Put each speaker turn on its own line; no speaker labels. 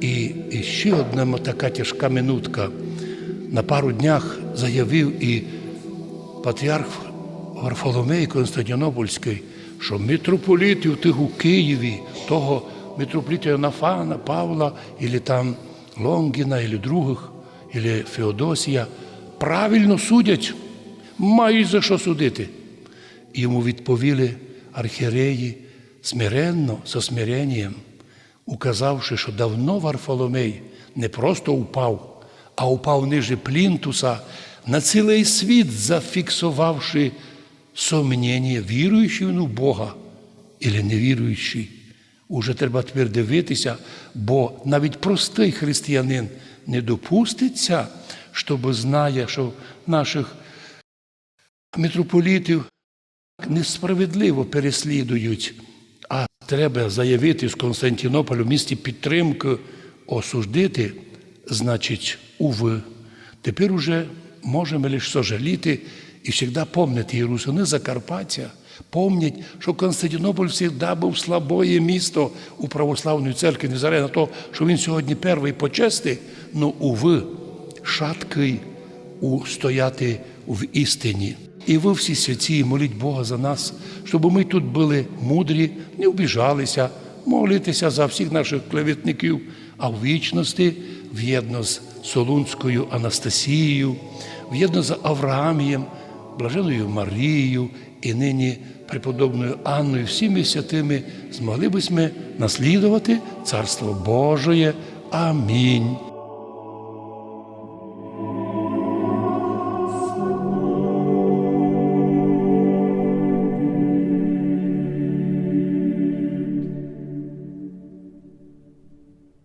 І, ще одна така тяжка минутка. На пару днях заявив і патріарх Варфоломей Константинопольський, що митрополітів тих у Києві, того митрополіта Йонафана, Павла, або там Лонгіна, або других, або Феодосія, правильно судять, мають за що судити. І йому відповіли архієреї смиренно, со смиренням, указавши, що давно Варфоломей не просто упав, а упав ниже плінтуса, на цілий світ зафіксувавши сомнення, віруючий він у Бога или невіруючий. Уже треба тепер дивитися, бо навіть простий християнин не допуститься, щоб знає, що наших митрополітів несправедливо переслідують, треба заявити з Константинополя в місті підтримки, осуждити, значить, уви. Тепер уже можемо лише сожаліти і завжди пам'ятати Єрусалим, Закарпаття. Помнять, що Константинополь завжди був слабоє місто у православної церкві, незаря на те, що він сьогодні перший по честі, ну, уви, шаткий у стояти в істині. І ви всі святі, моліть Бога за нас, щоб ми тут були мудрі, не обіжалися, молитися за всіх наших клеветників, а в вічності в'єдно з Солунською Анастасією, в'єдно з Авраамієм, блаженою Марією і нині преподобною Анною, всіми святими змогли б ми наслідувати Царство Божоє. Амінь.